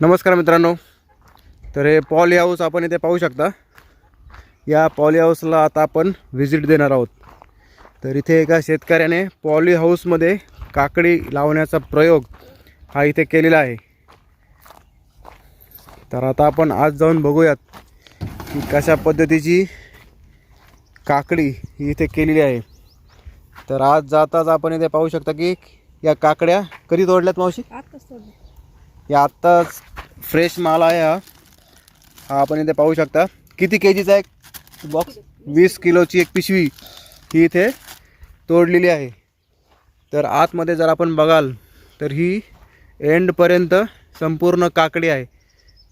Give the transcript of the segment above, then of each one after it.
नमस्कार मित्रांनो. तर हे पॉली हाऊस आपण इथे पाहू शकता. या पॉली हाऊसला आता आपण व्हिजिट देणार आहोत. तर इथे एका शेतकऱ्याने पॉली हाऊसमध्ये काकडी लावण्याचा प्रयोग हा इथे केलेला आहे. तर आता आपण आज जाऊन बघूयात की कशा पद्धतीची काकडी ही इथे केलेली आहे. तर आज जाताच आपण इथे पाहू शकता की या काकड्या कधी तोडल्यात मावशी? हे आत्ताच फ्रेश माल आहे हा. हा आपण इथे पाहू शकता. किती के जीचा एक बॉक्स वीस किलोची एक पिशवी ही इथे तोडलेली आहे. तर आतमध्ये जर आपण बघाल तर ही एंडपर्यंत संपूर्ण काकडी आहे.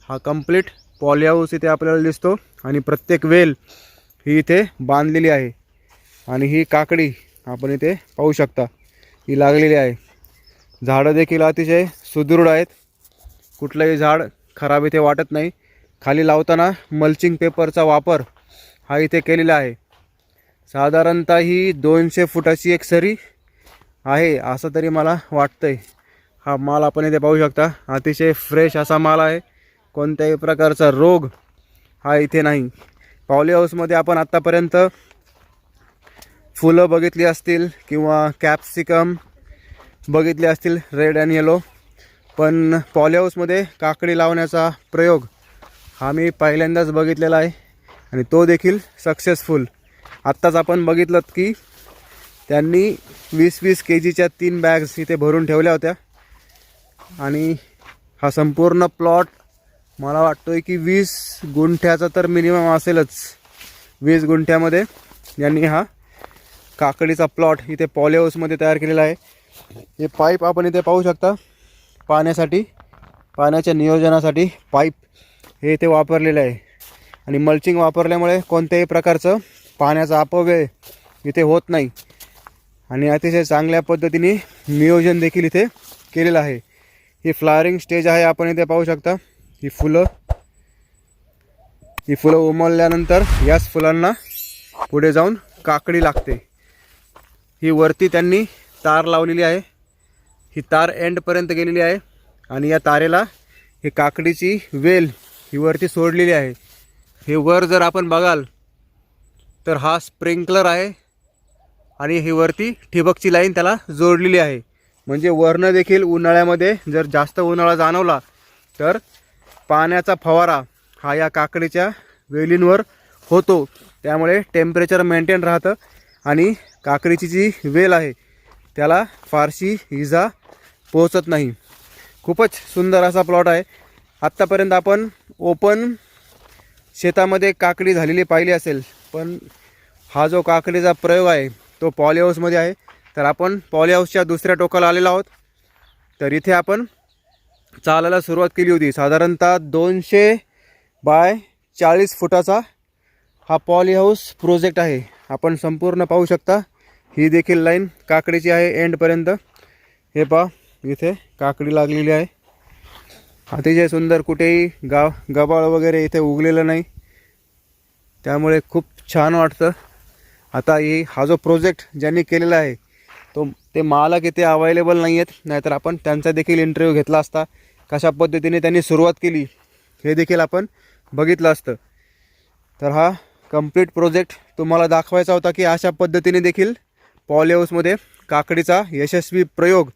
हा कंप्लीट पॉलिहाऊस इथे आपल्याला दिसतो आणि प्रत्येक वेल ही इथे बांधलेली आहे. आणि ही काकडी आपण इथे पाहू शकता. ही लागलेली आहे. झाडं देखील अतिशय सुदृढ आहेत. कुठलंही झाड खराब इथे वाटत नाही. खाली लावताना मल्चिंग पेपरचा वापर हा इथे केलेला आहे. साधारणतः ही दोनशे फुटाची एक सरी आहे असं तरी मला वाटतंय. हा माल आपण इथे पाहू शकता. अतिशय फ्रेश असा माल आहे. कोणत्याही प्रकारचा रोग हा इथे नाही. पावली हाऊसमध्ये आपण आत्तापर्यंत फुलं बघितली असतील किंवा कॅप्सिकम बघितले असतील रेड अँड येलो पण पॉलीहाऊसमध्ये काकडी लावण्याचा प्रयोग हा मी पहिल्यांदाच बघितलेला आहे आणि तो देखील सक्सेसफुल आत्ताच आपण बघितलं की त्यांनी वीस वीस के जीच्या तीन बॅग्स इथे भरून ठेवल्या होत्या. आणि हा संपूर्ण प्लॉट मला वाटतोय की वीस गुंठ्याचा तर मिनिमम असेलच. वीस गुंठ्यामध्ये यांनी हा काकडीचा प्लॉट इथे पॉलीहाऊसमध्ये तयार केलेला आहे. हे पाईप आपण इथे पाहू शकता. पाण्यासाठी पाण्याच्या नियोजनासाठी पाईप हे इथे वापरलेलं आहे. आणि मल्चिंग वापरल्यामुळे कोणत्याही प्रकारचं पाण्याचा अपव्यय इथे होत नाही. आणि अतिशय चांगल्या पद्धतीने नियोजन देखील इथे केलेलं आहे. ही फ्लावरिंग स्टेज आहे आपण इथे पाहू शकता. ही फुलं ही फुलं उमलल्यानंतर याच फुलांना पुढे जाऊन काकडी लागते. ही वरती त्यांनी तार लावलेली आहे. ही तार एंडपर्यंत गेलेली आहे. आणि या तारेला ही काकडीची वेल ही वरती सोडलेली आहे. हे वर जर आपण बघाल तर हा स्प्रिंकलर आहे. आणि ही वरती ठिबकची लाईन त्याला जोडलेली आहे. म्हणजे वरनं देखील उन्हाळ्यामध्ये जर जास्त उन्हाळा जाणवला तर पाण्याचा फवारा हा या काकडीच्या वेलींवर होतो. त्यामुळे टेम्परेचर मेंटेन राहतं. आणि काकडीची जी वेल आहे त्याला फारशी इजा पोहोचत नाही. खूपच सुंदर असा प्लॉट आहे. आत्तापर्यंत आपण ओपन शेतामध्ये काकडी झालेली पाहिली असेल पण हा जो काकडीचा प्रयोग आहे तो पॉली हाऊसमध्ये आहे. तर आपण पॉली हाऊसच्या दुसऱ्या टोकाला आलेलो आहोत. तर इथे आपण चालायला सुरुवात केली होती. साधारणतः दोनशे बाय चाळीस फुटाचा हा पॉली हाऊस प्रोजेक्ट आहे. आपण संपूर्ण पाहू शकता. ही देखील लाईन काकडीची आहे एंडपर्यंत हे पहा. इथे काकडी लागलेली आहे. अतिशय सुंदर कुठेही गाव गबाळ वगैरे इथे उगलेलं नाही. त्यामुळे खूप छान वाटतं. आता ही हा जो प्रोजेक्ट ज्यांनी केलेला आहे तो ते मालक इथे अवेलेबल नाही आहेत नाहीतर आपण त्यांचा देखील इंटरव्ह्यू घेतला असता. कशा पद्धतीने त्यांनी सुरुवात केली हे देखील आपण बघितलं असतं. तर हा कंप्लीट प्रोजेक्ट तुम्हाला दाखवायचा होता की अशा पद्धतीने देखील पॉली हाऊसमध्ये काकडीचा यशस्वी प्रयोग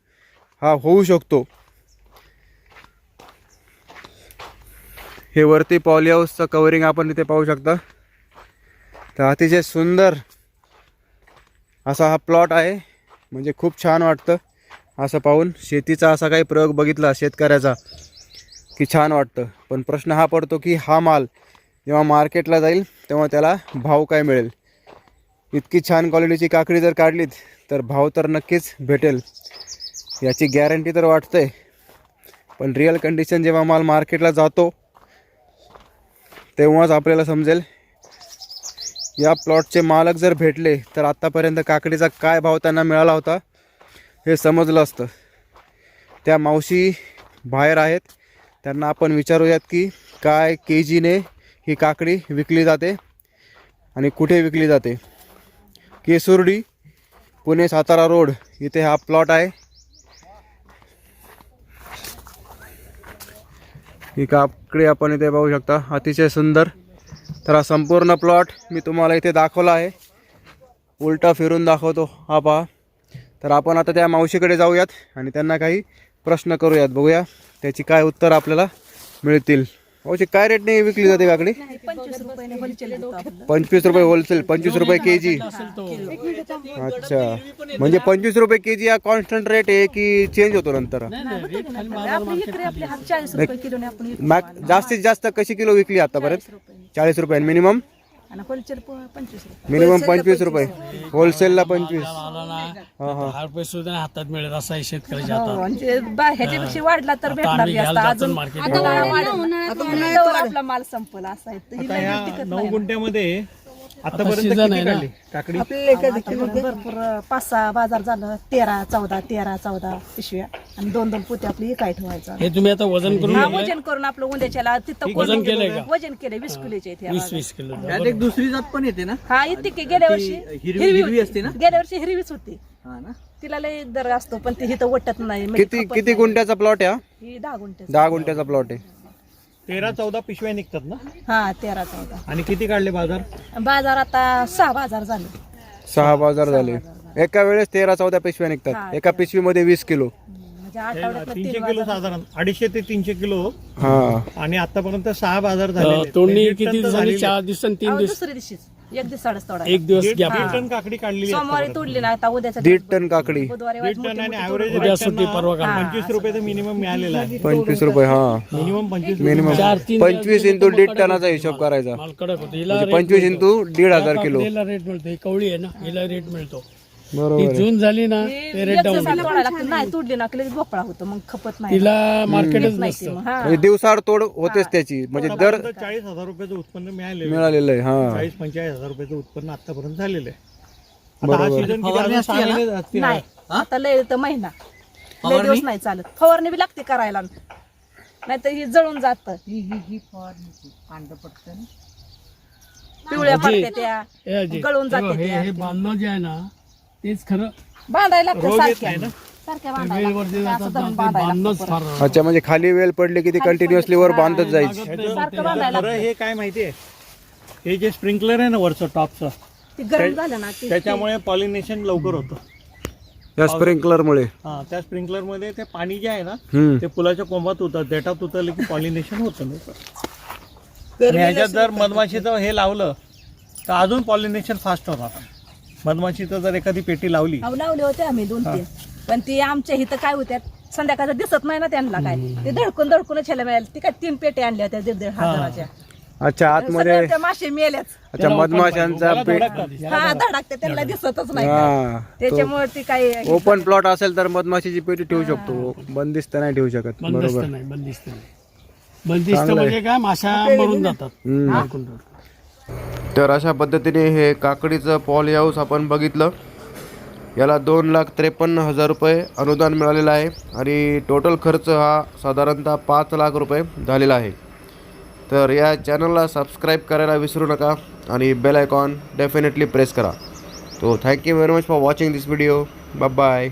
हा होऊ शकतो. हे वरती पॉली हाऊसचं कवरिंग आपण इथे पाहू शकता. तर अतिशय सुंदर असा हा प्लॉट आहे. म्हणजे खूप छान वाटतं असं पाहून. शेतीचा असा काही प्रयोग बघितला शेतकऱ्याचा की छान वाटतं. पण प्रश्न हा पडतो की हा माल जेव्हा मार्केटला जाईल तेव्हा त्याला भाव काय मिळेल? इतकी छान क्वालिटीची काकडी जर काढलीत तर भाव तर नक्कीच भेटेल. याची गॅरंटी तर वाटते पण रिअल कंडिशन जेव्हा माल मार्केटला जातो तेव्हाच आपल्याला समजेल. या प्लॉटचे मालक जर भेटले तर आत्तापर्यंत काकडीचा काय भाव त्यांना मिळाला होता हे समजलं असतं. त्या मावशी बाहेर आहेत. त्यांना आपण विचारूयात की काय के जीने ही काकडी विकली जाते आणि कुठे विकली जाते. केसुर्डी पुणे सातारा रोड इथे हा प्लॉट आहे. ही काकडी आपण इथे पाहू शकता. अतिशय सुंदर. तर हा संपूर्ण प्लॉट मी तुम्हाला इथे दाखवला आहे. उलटा फिरून दाखवतो. हा पहा. तर आपण आता त्या मावशीकडे जाऊयात आणि त्यांना काही प्रश्न करूयात. बघूया त्याची काय उत्तर आपल्याला मिळतील. मावशी काय रेटने विकली जाते काकडी? पंचवीस रुपयाने होलसेल देतो आपलं पंचवीस रुपये होलसेल पंचवीस रुपये के जी अच्छा. म्हणजे पंचवीस रुपये के जी हा कॉन्स्टंट रेट आहे की चेंज होतो नंतर? आपली इकडे आपले हात चाळीस रुपये किलोने आपण विकतो. मॅक जास्तीत जास्त कशी किलो विकली आतापर्यंत? चाळीस रुपये मिनिमम आणि होलसेल प- पंचवीस रुपये. मिनिमम पंचवीस रुपये. होलसेलला पंचवीस. आला ना दहा रुपये सुद्धा हातात मिळत असा आहे शेतकऱ्याच्या हो, बा- ह्याच्यापेक्षा वाढला तर भेटणार आम्ही बी असता घ्यायला अजून जातो market आता काय वाढेल. तोवर आपला माल संपला असा आहे. तर ही लगेच टिकत नऊ नाही. गुंठ्यामध्ये आतापर्यंत सीझन किती आहे ना. काढली? काकडी? आता भरपूर पाच सहा बाजार झालं तेरा चौदा तेरा चौदा पिशव्या. आणि दोन दोन पोते आपली काय ठेवायचं हे तुम्ही आता वजन करून हा वजन करून आपलं उद्याच्याला तिथं वजन केलंय का? वजन केलंय वीस किलोचे आहेत ह्या वीस. वीस किलो. त्यात एक दुसरी जात पण येते ना? हा इतकी की गेल्या वर्षी हिरवी- हिरवी असते ना? गेल्या वर्षी हिरवीच होती. हा ना? तिला लय दर असतो पण ती इथं वटत नाही. म्हणजे किती खपत किती नाही. गुंठ्याचा प्लॉट आहे हा? ही दहा गुंठे दहा गुंठ्याचा प्लॉट आहे. तेरा चौदा पिशव्या निघतात ना? हा तेरा चौदा. आणि किती काढले बाजार? बाजार आता सहा बाजार झाले. सहा बाजार झाले. एका वेळेस तेरा चौदा पिशव्या निघतात. एका पिशवीमध्ये वीस किलो. तीनशे किलो साधारण अडीचशे ते तीनशे किलो. हा. आणि आतापर्यंत सहा बाजार आहेत. तोडणी दीड किती झाली? चार दिवसांनी तीन दिवस? दुसऱ्या दिवशीच. एक दिवसाडच तोडा एक दिवस दीड गॅप दीड टन काकडी काढलेली आहे सोमवारी तोडली ना आता उद्याच्या दीड टन काकडी. बुधवारी दीड टन आणि ऍव्हरेज उद्या सुट्टी परवा काढणार. पंचवीस रुपये तर मिनिमम मिळालेला आहे. पंचवीस रुपये हा. मिनिमम पंचवीस मिनिमम चार तीन पंचवीस इंटू दीड टनाचा हिशोब करायचा. माल कडक होतो. हिला म्हणजे पंचवीस इंटू दीड हजार किलो. रेट मिळतो ही कवळी आहे ना हिला रेट मिळतो. ही. जून झाली ना ते रेट डाऊन तोडायला लागतं. नाही तोडली ना की लगेच भोपळा होतो मग खपत नाही. तिला मार्केटच नसतं. हा. म्हणजे दिवसाआड तोड होतेच त्याची. म्हणजे दर आतापर्यंत चाळीस हजार रुपयाचं उत्पन्न मिळालेलं आहे. मिळालेलं आहे हा. चाळीस पंचेचाळीस हजार रुपयाचं उत्पन्न आतापर्यंत झालेलं आहे. आता हा सीझन किती अजून सहा महिने असतील. नाही आता लय तर महिना. लय दिवस नाही चालत. फवारणी बी लागते करायला. नाहीतर ही जळून जात. पिवळ्या पडते त्या. हे अजय, गळून जाते हे त्या. हे बांधणं जे आहे ना तेच खरं बांधायला लागतं रोग येत सारख्या. नाही ना. सारख्या बांधायला वेळवरती लागतं. जातात असं धरून ना, ते बांधायला बांधणंच लागतं फार परत. अच्छा म्हणजे खाली वेल पडली की ती कंटिन्युअसली वर बांधत जायची. सारखं बांधायला खरं हे काय माहितीये हे जे स्प्रिंकलर आहे ना वरचं टॉपचं ते गरम झालं ना की त्याच्यामुळे पॉलिनेशन लवकर होतं. या स्प्रिंकलरमुळे. हा त्या स्प्रिंकलरमध्ये ते पाणी जे आहे ना हम्म. ते फुलाच्या कोंबात उतर देठात उतरलं की पॉलिनेशन होतं लवकर आणि ह्याच्यात जर मधमाशीचं हे लावलं तर अजून पॉलिनेशन फास्ट होणार. मधमाशीचं जर एखादी पेटी लावली. अहो, लावले होते आम्ही दोन तीन. पण ती आमच्या इथं काय होत्यात संध्याकाळचं दिसत नाही ना त्यांना काय. ते धडकून धडकूनच ह्याला मिळाले. ती काय तीन पेटे आणल्या होत्या दीड दीड हजाराच्या. अच्छा आतमध्ये सगळ्या त्या मासे मेल्याच. अच्छा मधमाशांचा हा त्यांना दिसतच नाही काय. हा त्याच्यामुळे ती काय ओपन प्लॉट असेल तर मधमाशीची पेटी ठेवू शकतो. बंदिस्त नाही ठेवू शकत. बंदिस्त बरोबर. नाही बंदिस्त नाही. बंदिस्त म्हणजे काय? माशा मरून जातात. हम्म. तर अशा पद्धतीने हे काकडीचं पॉल हाऊस आपण बघितलं. याला दोन लाख त्रेपन्न हजार रुपये अनुदान मिळालेलं आहे आणि टोटल खर्च हा साधारणतः पाच लाख रुपये झालेला आहे. तर या चॅनलला सबस्क्राईब करायला विसरू नका आणि बेल आयकॉन डेफिनेटली प्रेस करा. तो thank you very much for watching this video bye bye